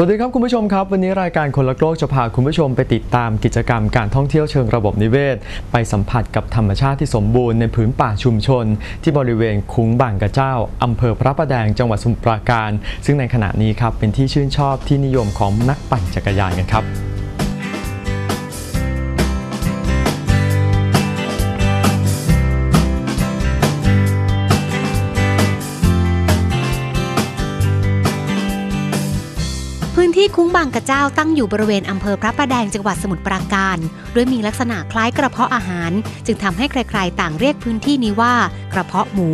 สวัสดีครับคุณผู้ชมครับ วันนี้รายการคนละโลกจะพาคุณผู้ชมไปติดตามกิจกรรมการท่องเที่ยวเชิงระบบนิเวศ ไปสัมผัสกับธรรมชาติที่สมบูรณ์ในพื้นป่าชุมชน ที่บริเวณคุ้งบางกระเจ้าอำเภอพระประแดงจังหวัดสมุทรปราการ ซึ่งในขณะนี้ครับเป็นที่ชื่นชอบที่นิยมของนักปั่นจักรยานกันครับ ที่คุ้งบางกระเจ้าตั้งอยู่บริเวณอำเภอพระประแดงจังหวัดสมุทรปราการโดยมีลักษณะคล้ายกระเพาะอาหาร จึงทำให้ใครๆ ต่างเรียกพื้นที่นี้ว่ากระเพาะหมู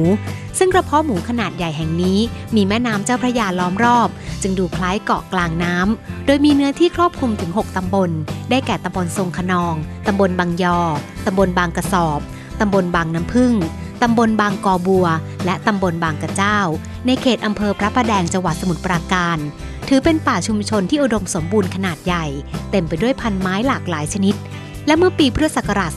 ซึ่งกระเพาะหมูขนาดใหญ่แห่งนี้ มีแม่น้ำเจ้าพระยาล้อมรอบ จึงดูคล้ายเกาะกลางน้ำโดยมีเนื้อที่ครอบคลุมถึง 6ตำบล ได้แก่ตำบลทรงขนองตำบลบางยอตำบลบางกระสอบตำบลบางน้ำพึ่งตำบลบางกอบัว และตำบลบางกระเจ้า ในเขตอำเภอพระประแดงจังหวัดสมุทรปราการ ถือเป็นป่าชุมชนที่อุดมสมบูรณ์ขนาดใหญ่ เต็มไปด้วยพันไม้หลากหลายชนิด และเมื่อปีพุทธศักราช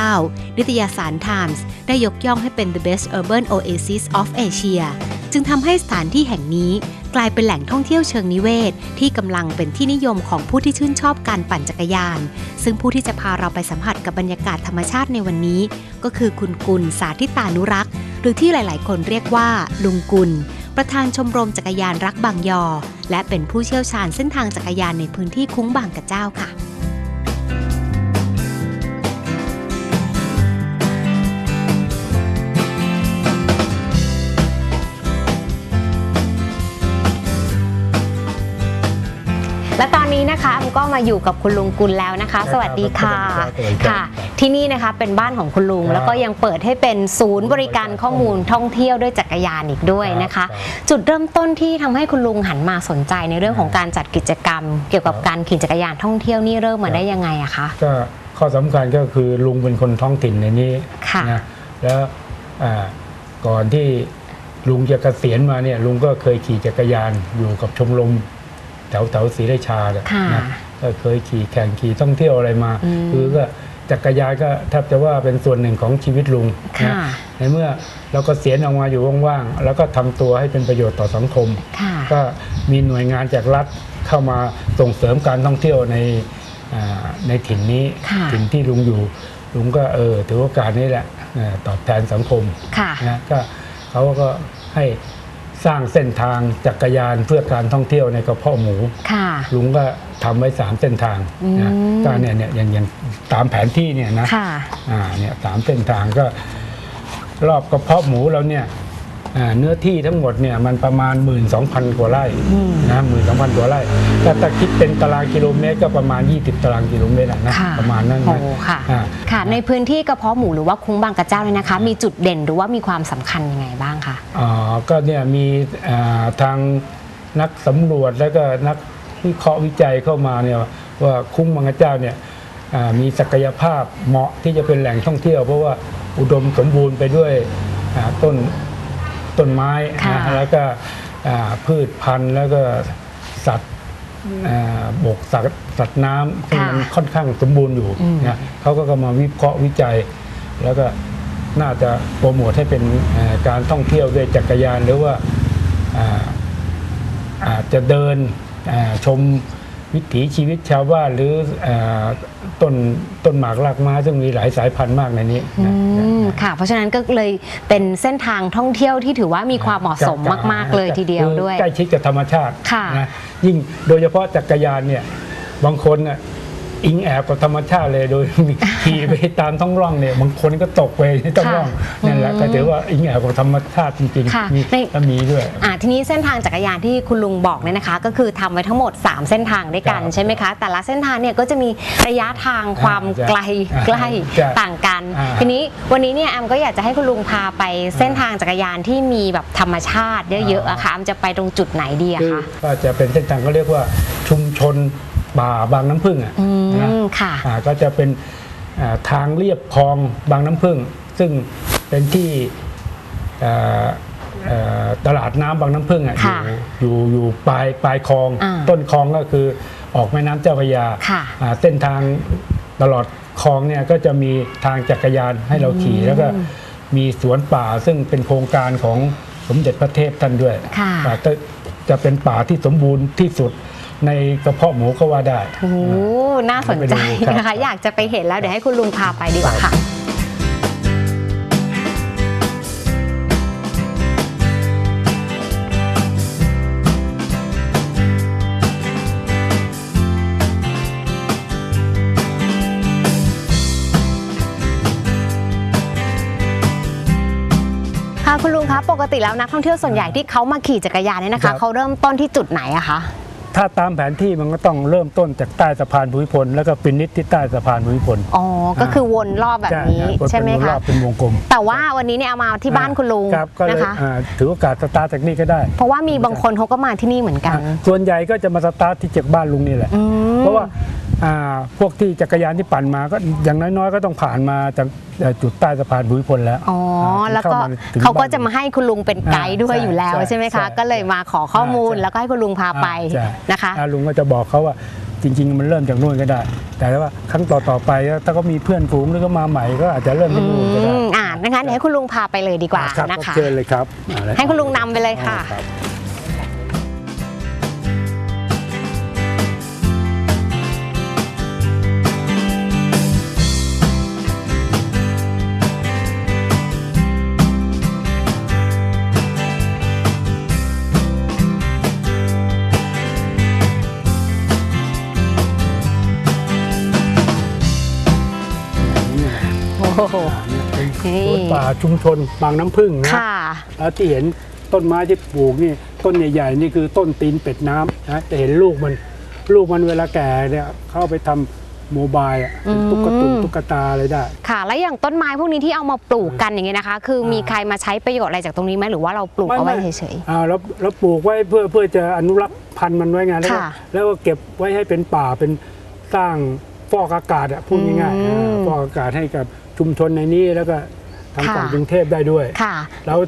2549 นิตยสาร Times ได้ยกย่องให้เป็น the best urban oasis of Asia จึงทำให้สถานที่แห่งนี้กลายเป็นแหล่งท่องเที่ยวเชิงนิเวศ ที่กำลังเป็นที่นิยมของผู้ที่ชื่นชอบการปั่นจักรยาน ซึ่งผู้ที่จะพาเราไปสัมผัสกับบรรยากาศธรรมชาติในวันนี้ ก็คือคุณกุลสาธิตานุรักษ์ หรือที่หลาย ๆ คนเรียกว่า ลุงกุล ประธานชมรมจักรยานรักบางยอ และเป็นผู้เชี่ยวชาญเส้นทางจักรยานในพื้นที่คุ้งบางกระเจ้าค่ะ และตอนนี้นะคะอมก็มาอยู่กับคุณลุงกุลแล้วนะคะ สวัสดีค่ะสวัสดีครับค่ะ ที่นี่นะคะเป็นบ้านของคุณลุงครับแล้วก็ยังเปิดให้เป็นศูนย์บริการข้อมูลท่องเที่ยวด้วยจักรยานอีกด้วยนะคะครับจุดเริ่มต้นที่ทำให้คุณลุงหันมาสนใจในเรื่องของการจัดกิจกรรม เกี่ยวกับการขี่จักรยานท่องเที่ยวนี่เริ่มมาได้ยังไงอะคะก็ข้อสำคัญก็คือลุงเป็นคนท้องถิ่นในนี้ค่ะนะแล้วอ่าก่อนที่ลุงจะเกษียณมาเนี่ยลุงก็เคยขี่จักรยานอยู่กับชมรม แถวแถวศรีราชาเนี่ยค่ะนะก็เคยขี่แข่งขี่ท่องเที่ยวอะไรมาอืมคือก็จักรยานก็แทบจะว่าเป็นส่วนหนึ่งของชีวิตลุงค่ะนะในเมื่อเราก็เสียณออกมาอยู่ว่างๆ แล้วก็ทำตัวให้เป็นประโยชน์ต่อสังคมค่ะก็มีหน่วยงานจากรัฐเข้ามาส่งเสริมการท่องเที่ยวในอ่าในถิ่นนี้ค่ะถิ่นที่ลุงอยู่ ลุงก็เออถือโอกาสนี้แหละเอ่อตอบแทนสังคมค่ะนะก็เขาก็ให้ สร้างเส้นทางจักรยานเพื่อการท่องเที่ยวในกระเพาะหมู ค่ะ ลุงก็ทำไว้สามเส้นทางนะอืม ก็เนี่ยเนี่ยอย่างอย่างตามแผนที่เนี่ยนะค่ะ อ่าเนี่ยสามเส้นทางก็ รอบกระเพาะหมูเราเนี่ยอ่า เนื้อที่ทั้งหมดเนี่ยมันประมาณ 1 2 0 0 0 กว่าไร่อืมนะหมื่นสองพันกว่าไร่ถ้าถ้าคิดเป็นตารางกิโลเมตรก็ประมาณ 20 ตารางกิโลเมตรอะนะค่ะประมาณนั้นโอ้นะค่ะอ่าค่ะ ในพื้นที่กระเพาะหมูหรือว่าคุ้งบางกระเจ้าเนี่ยนะคะ มีจุดเด่นหรือว่ามีความสำคัญยังไงบ้างคะอ่าก็เนี่ยมีอ่าทางนักสำรวจแล้วก็นักวิเคราะห์วิจัยเข้ามาเนี่ยว่าคุ้งมังกรเจ้าเนี่ยอ่ามีศักยภาพเหมาะที่จะเป็นแหล่งท่องเที่ยว เพราะว่าอุดมสมบูรณ์ไปด้วยอ่าต้น ต้นไม้ค่ะนะแล้วก็อ่าพืชพันธุ์แล้วก็สัตว์อ่าบกสัตว์สัตว์น้ำซึ่งมันค่อนข้างสมบูรณ์อยู่อืม นะเขาก็มาวิเคราะห์วิจัย แล้วก็น่าจะโปรโมทให้เป็นเอ่อการท่องเที่ยวด้วยจักรยานหรือว่าอ่าอาจจะเดินอ่าชม วิถีชีวิตชาวบ้านหรืออาต้นต้นหมากรากไม้ซึ่งมีหลายสายพันธุ์มากในนี้อืนะมค่ะ เพราะฉะนั้นก็เลยเป็นเส้นทางท่องเที่ยวที่ถือว่ามีความเหมาะสมมาก ๆ เลยทีเดียวด้วยคือใกล้ชิดกับธรรมชาติค่ะนะยิ่งโดยเฉพาะจักรยานเนี่ยบางคนน่ะ อิงแอบกับธรรมชาติเลยโดยขี่ไปตามท้องร่องเนี่ยบางคนก็ตกไปที่ท้องร่องค่ะนั่นแหละอืมก็ถือว่าอิงแอบกับธรรมชาติจริงค่ะๆมีในก็มีด้วยอ่าทีนี้เส้นทางจักรยานที่คุณลุงบอกเนี่ยนะคะ ก็คือทำไว้ทั้งหมด 3 เส้นทางด้วยกันครับใช่ไหมคะ แต่ละเส้นทางเนี่ยก็จะมีระยะทางความอ่าไกลอ่าใกล้ใช่ต่างกันอ่าทีนี้วันนี้เนี่ยแอมก็อยากจะให้คุณลุงพาไปเส้นทางจักรยานที่มีแบบธรรมชาติเยอะๆอะค่ะแอมจะไปตรงจุดไหนดีอะคือคะก็จะเป็นเส้นทางเขาเรียกว่าชุมชน ป่าบางน้ำพึ่งอะอืนะมค่ะอ่าก็จะเป็นอ่าทางเรียบคลองบางน้ำพึ่งซึ่งเป็นที่อ่าเอ่อตลาดน้ำบางน้ำพึ่งอะอค่ะยู่อยู่อยู่ปลายปลายคลองอ่าต้นคลองก็คือออกแม่น้ำเจ้าพระยาค่ะอ่าเส้นทางตลอดคลองเนี่ยก็จะมีทางจักรยานให้เราขี่แล้วก็มีสวนป่าซึ่งเป็นโครงการของสมเด็จพระเทพท่านด้วยค่ะอ่าแต่จะเป็นป่าที่สมบูรณ์ที่สุด ในกระเพาะหมูก็ว่าได้โอ้โหน่าสนใจไปดูครับนะคะ อยากจะไปเห็นแล้วเดี๋ยวให้คุณลุงพาไปดีกว่าค่ะค่ะคุณลุงคะปกติแล้วนักท่องเที่ยวส่วนใหญ่ที่เขามาขี่จักรยานเนี่ยนะครัคะบเขาเริ่มต้นที่จุดไหนอะคะ ถ้าตามแผนที่มันก็ต้องเริ่มต้นจากใต้สะพานภูมิพลแล้วก็ฟินิชที่ใต้สะพานภูมิพล อ๋อ ก็คือวนรอบแบบนี้ครับใช่ไหมเป็นวงรคะอบเป็นวงกลม แต่ว่าวันนี้เนี่ยเอามาที่บ้านคุณลุงครับก็เลนะยคะอ่าถือโอกาสสตาร์ทจากนี่ก็ได้ เพราะว่ามีบางคนเขาก็มาที่นี่เหมือนกันอ่าส่วนใหญ่ก็จะมาสตาร์ทที่จากบ้านลุงนี่แหละอืมเพราะว่าอ่าพวกที่จักรยานที่ปั่นมาก็อย่างน้อยๆ ก็ต้องผ่านมาจากเอ่อจุดใต้สะพานภูมิพลแล้ว อ๋อาแล้วก็ถึงถึงเขาก็บ้นจะมาให้คุณลุงเป็นไกด์ด้วยอ่าอยู่แล้วใช่ใช่ไหมใช่คะ ก็เลยมาขอข้อมูลใช่แล้วก็ให้คุณลุงพาไปใช่นะคะอ่าลุงก็จะบอกเขาว่าจริง ๆ มันเริ่มจากนู่นก็ได้ แต่ว่าครั้งต่อๆไปถ้าก็มีเพื่อนฝูงหรือก็มาใหม่ก็อาจจะเริ่มอืที่นู่นก็ได้มอ่างั้นเดี๋ยวให้คุณลุงพาไปเลยดีกว่าครับนะคะเชิญเลยครับเอาเลยให้คุณลุงนำไปเลยค่ะ เป็นนี่สวนป่าชุมชนบางน้ำพึ่งนะค่ะแล้วที่เห็นต้นไม้ที่ปลูกนี่ต้นใหญ่ๆนี่คือต้นตีนเป็ดน้ำนะจะเห็นลูกมันลูกมันเวลาแก่เนี่ยเข้าไปทำโมบายอะเป็นตุ๊กตาอืมตุ๊กตาอะไรได้ ค่ะ แล้วอย่างต้นไม้พวกนี้ที่เอามาปลูกกันอย่างเงี้ยนะคะ คือมีใครมาใช้ประโยชน์อะไรจากตรงนี้ไหมหรือว่าเราปลูกเอาไว้เฉยอ่าแล้วแล้วปลูกไว้เพื่อเพื่อจะอนุรักษ์พันธุ์มันไว้ไงแล้วก็ค่ะแล้วก็เก็บไว้ให้เป็นป่าเป็นสร้างฟอกอากาศอะพูดง่ายๆอืมอ่าฟอกอากาศให้กับ ชุมชนในนี้แล้วก็ทางค่ะฝั่งกรุงเทพได้ด้วยๆค่ะ แล้ว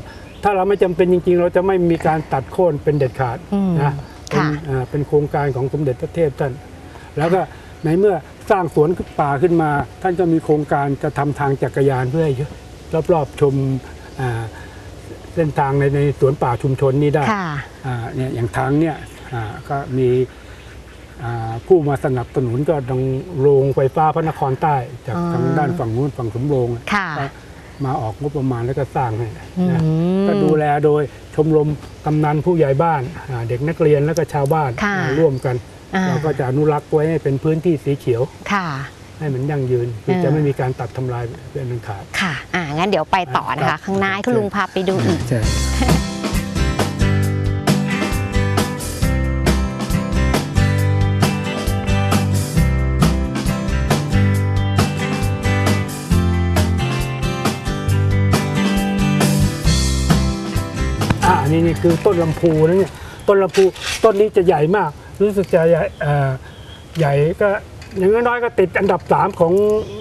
ถ้าเราไม่จำเป็นจริง ๆ เราจะไม่มีการตัดโค่นเป็นเด็ดขาดอืมนะเป็นค่ะอ่าเป็นโครงการของสมเด็จพระเทพท่าน แล้วก็ในเมื่อสร้างสวนป่าขึ้นมา ท่านก็มีโครงการจะทำทางจักรยานเพื่อให้รอบๆชมอ่าเส้นทางในในสวนป่าชุมชนนี้ได้ค่ะอ่าเนี่ยอย่างทางเนี่ยอ่าก็มีอ่า ผู้มาสนับสนุนก็ดังโรงไฟฟ้าพระนครใต้ จากอ๋อทางด้านฝั่งนู้นฝั่งสมโรงอะค่ะก็มาออกงบประมาณแล้วก็สร้างให้อืนะมก็ดูแลโดยชมรมกำนันผู้ใหญ่บ้านอ่าเด็กนักเรียนแล้วก็ชาวบ้านค่ะมาร่วมกันอ่าเราก็จะอนุรักษ์ไว้ให้เป็นพื้นที่สีเขียวค่ะให้มันยั่งยืนคือเออจะไม่มีการตัดทำลายเป็นอันขาดค่ะอ่างั้นเดี๋ยวไปต่อนะครัคะบข้างหน้าให้คุณลุงพาไปดูอีก นี่นี่คือต้นลำพูนะเนี่ยต้นลำพูต้นนี้จะใหญ่มาก รู้สึกจะใหญ่เอ่อใหญ่ก็อย่างน้อยๆก็ติดอันดับสามของ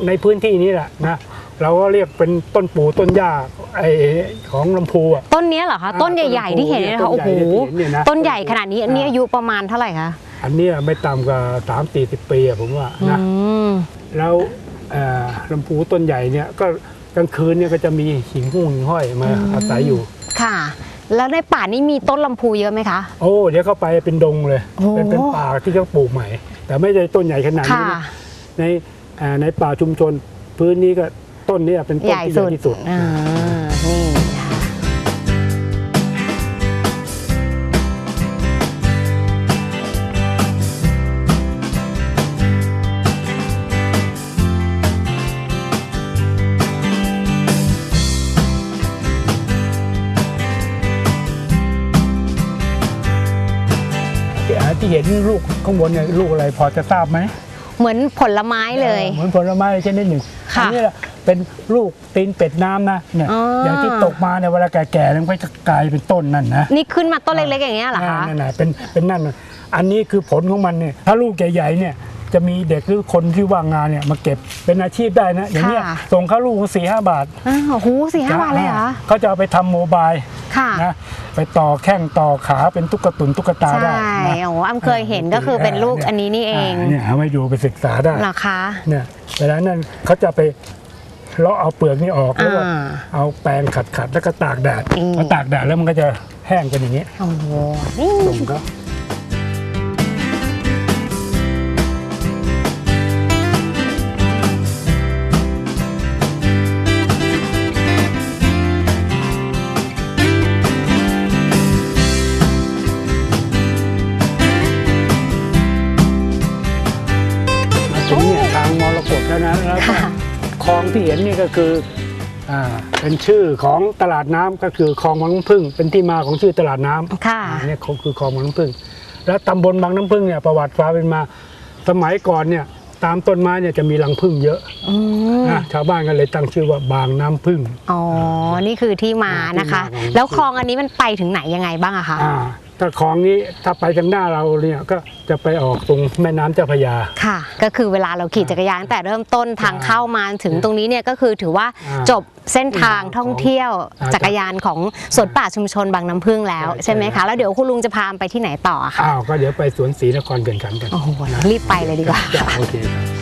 ในพื้นที่นี้แหละนะเราก็เรียกเป็นต้นปู่ต้นหญ้าไอของลำพูอะต้นเนี้ยเหรอคะอ่าต้นใหญ่ๆที่เห็นเนี่ยนะคะต้โอ้นใหญ่โหที่เห็นเนี่ยนะต้นใหญ่ขนาดนี้อันนี้อ่าอายุประมาณเท่าไหร่คะอันเนี้ยไม่ต่ำกว่าสามสี่สิบปีอะผมว่าอืนะมแล้วเอ่อลำพูต้นใหญ่เนี่ยก็กลางคืนเนี่ยก็จะมีหิ่งห้อยหิ่งห้อยมาอาศัยอยู่ค่ะ แล้วในป่านี่มีต้นลำพูเยอะไหมคะ โอ้เดี๋ยวเข้าไปเป็นดงเลย โอ้ เป็นเป็นป่าที่เขาปลูกใหม่ แต่ไม่ได้ต้นใหญ่ขนาดนี้ค่ะ นะในอ่าในป่าชุมชนพื้นนี้ก็ต้นเนี้เป็นต้นใหญ่ที่ใหสุญ่ดที่สุด อ่า ที่เห็นลูกข้างบนเนี่ยลูกอะไรพอจะทราบไหมเหมือนผลไม้เลย เหมือนผลไม้ชนิดหนึ่งค่ะอันี้แหละเป็นลูกตีนเป็ดน้ำนะเนี่ยอ๋อออย่างที่ตกมาเนี่ยเวลาแก่ๆมันก็จะกลายเป็นต้นนั่นนะนี่ขึ้นมาต้นเล็กๆอย่างเงี้ยเหรอคะนั่นน่ะเป็นเป็นนั่นน่ะอันนี้คือผลของมันเนี่ยถ้าลูกใหญ่ๆเนี่ยจะมีเด็กหรือคนที่ว่างงานเนี่ยมาเก็บเป็นอาชีพได้นะอย่างเนี้ยค่ะส่งเข้าลูกสี่ห้าบาทอ้าวโอ้โหสี่ห้าบาทเลยเหรอเขาจะเอาไปทำโมบาย ค่ะนะไปต่อแข้งต่อขาเป็นตุ๊กตุนตุ๊กตาใช่ได้นะโอ้โหอ้ำเคยเห็นก็คือเป็นลูกอันนี้นี่เองาเนี่ยเอาไว้ดูไปศึกษาได้เหรอคะ เนี่ยเวลานั้นเขาจะไปเลาะเอาเปลือกนี่ออกแล้วก็อ่าเอาแปรงขัดๆแล้วก็ตากแดดอืม พอตากแดดแล้วมันก็จะแห้งเป็นอย่างนี้โอ้โหนี่ตุ่มก็ องที่เห็นนี่ก็คืออ่าเป็นชื่อของตลาดน้ำก็คือคลองบางน้ำพึ่งเป็นที่มาของชื่อตลาดน้ำค่ะอ่าเนี่ยเขาคือคลองบางน้ำพึ่ง แล้วตำบลบางน้ำพึ่งเนี่ยประวัติฟ้าเป็นมาสมัยก่อนเนี่ยตามต้นไม้เนี่ยจะมีรังพึ่งเยอะอืมนะชาวบ้านก็เลยตั้งชื่อว่าบางน้ำพึ่งอ๋อนี่คือที่มานะคะที่มาของแล้วคลองอันนี้มันไปถึงไหนยังไงบ้างอะคะอ่า ถ้าคลองนี้ถ้าไปทางหน้าเราเนี่ยก็จะไปออกตรงแม่น้ำเจ้าพระยา ค่ะ ก็คือเวลาเราขี่จักรยานตั้งแต่เริ่มต้นทางเข้ามาถึงตรงนี้เนี่ยก็คือถือว่าอ่าจบเส้นทางท่องเที่ยวอ่าจักรยานของสวนป่าชุมชนบางน้ำพึ่งแล้ว ใช่ใช่ไหมใช่ คะแล้วเดี๋ยวคุณลุงจะพาไปที่ไหนต่ออะคะอ้าวก็เดี๋ยวไปสวนศรีนครเกินขันกันโอ้โหรีบไปเลยดีกว่า จ้ะโอเคครับ